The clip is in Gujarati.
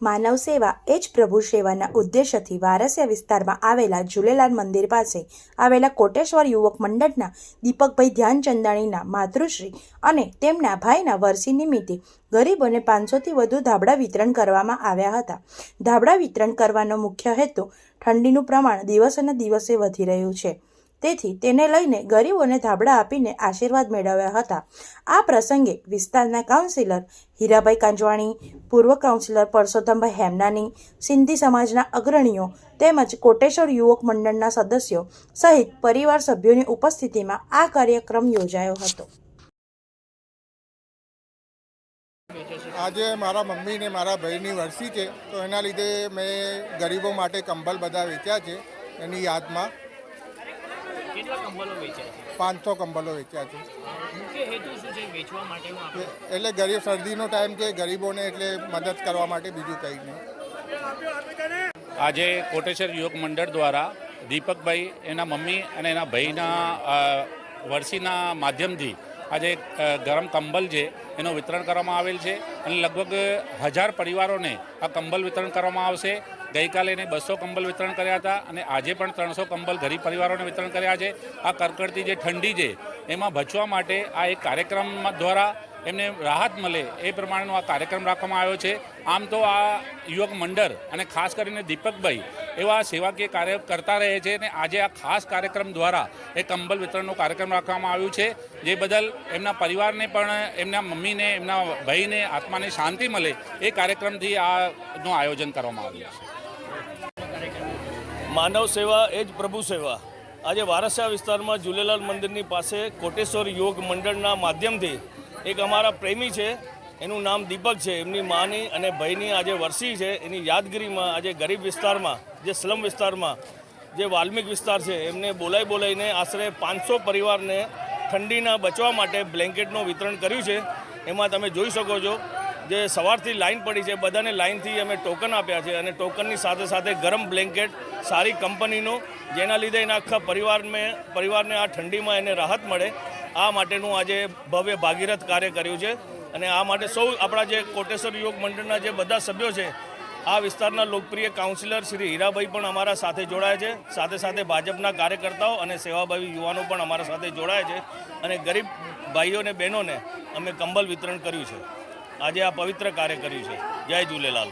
માનવ સેવા એ જ પ્રભુ સેવાના ઉદ્દેશ્યથી વારસિયા વિસ્તારમાં આવેલા ઝૂલેલાલ મંદિર પાસે આવેલા કોટેશ્વર યુવક મંડળના દીપકભાઈ ધ્યાનચંદાણીના માતૃશ્રી અને તેમના ભાઈના વરસી નિમિત્તે ગરીબોને પાંચસોથી વધુ ધાબળા વિતરણ કરવામાં આવ્યા હતા. ધાબળા વિતરણ કરવાનો મુખ્ય હેતુ ઠંડીનું પ્રમાણ દિવસે દિવસે વધી રહ્યું છે. તેથી તેને લઈને ગરીબોને ધાબળા આપીને આશીર્વાદ મેળવ્યા હતા. આ પ્રસંગે વિસ્તારના કાઉન્સિલર હીરાભાઈ કાંજવાણી, પૂર્વ કાઉન્સિલર પરસોત્તમભાઈ હેમનાની, સિંધી સમાજના અગ્રણીઓ તેમજ કોટેશ્વર યુવક મંડળના સદસ્યો સહિત પરિવાર સભ્યોની ઉપસ્થિતિમાં આ કાર્યક્રમ યોજાયો હતો. આજે મારા મમ્મી ને મારા ભાઈની વરસી છે, તો એના લીધે મેં ગરીબો માટે કંબલ બધા વેચ્યા છે એની યાદમાં. કેટલા કંબલો વેચાય છે? પાંચસો કંબલો વેચ્યા છે. મુખ્ય હેતુ શું છે? વેચવા માટેનું એટલે ગરીબ શરદીનો ટાઈમ છે ગરીબોને એટલે મદદ કરવા માટે બીજું કંઈ નહીં. આજે કોટેશ્વર યુવક મંડળ દ્વારા દીપકભાઈ એના મમ્મી અને એના ભાઈના વરસીના વર્ષીના માધ્યમથી આજે ગરમ કંબલ છે એનું વિતરણ કરવામાં આવેલ છે અને લગભગ હજાર પરિવારોને આ કંબલ વિતરણ કરવામાં આવશે. ગઈકાલે એને બસો કંબલ વિતરણ કર્યા હતા અને આજે પણ ત્રણસો કંબલ ગરીબ પરિવારોને વિતરણ કર્યા છે. આ કરકડતી જે ઠંડી છે, એમાં બચવા માટે આ એક કાર્યક્રમ દ્વારા એમને રાહત મળે એ પ્રમાણેનો આ કાર્યક્રમ રાખવામાં આવ્યો છે. આમ તો આ યુવક મંડળ અને ખાસ કરીને દીપકભાઈ એવા સેવાકીય કાર્ય કરતા રહે છે અને આજે આ ખાસ કાર્યક્રમ દ્વારા એ કંબલ વિતરણનો કાર્યક્રમ રાખવામાં આવ્યું છે. જે બદલ એમના પરિવારને પણ, એમના મમ્મીને, એમના ભાઈને આત્માને શાંતિ મળે એ કાર્યક્રમથી આનું આયોજન કરવામાં આવ્યું છે. માનવ સેવા એ જ પ્રભુ સેવા. આજે વારસા વિસ્તારમાં ઝૂલેલાલ મંદિરની પાસે કોટેશ્વર યોગ મંડળના માધ્યમથી એક અમારા પ્રેમી છે, એનું નામ દીપક છે. એમની માની અને ભાઈની આજે વરસી છે. એની યાદગીરીમાં આજે ગરીબ વિસ્તારમાં, જે સ્લમ વિસ્તારમાં, જે વાલ્મિક વિસ્તાર છે, એમને બોલાઈ બોલાઈને આશરે પાંચસો પરિવારને ઠંડીના બચવા માટે બ્લેન્કેટનું વિતરણ કર્યું છે. એમાં તમે જોઈ શકો છો જે સવારથી લાઇન પડી છે, બધાને લાઇનથી અમે ટોકન આપ્યા છે અને ટોકનની સાથે સાથે ગરમ બ્લેન્કેટ સારી કંપનીનું, જેના લીધે એના આખા પરિવારને પરિવારને આ ઠંડીમાં એને રાહત મળે. આ માટેનું આજે ભવ્ય ભાગીરથ કાર્ય કર્યું છે અને આ માટે સૌ આપણા જે કોટેશ્વર યોગ મંડળના જે બધા સભ્યો છે, આ વિસ્તારના લોકપ્રિય કાઉન્સિલર શ્રી હીરાભાઈ પણ અમારા સાથે જોડાયા છે. સાથે સાથે ભાજપના કાર્યકર્તાઓ અને સેવાભાવી યુવાનો પણ અમારા સાથે જોડાયા છે અને ગરીબ ભાઈઓને બહેનોને અમે કંબલ વિતરણ કર્યું છે. આજે આ પવિત્ર કાર્ય કર્યું છે. જય ઝૂલેલાલ.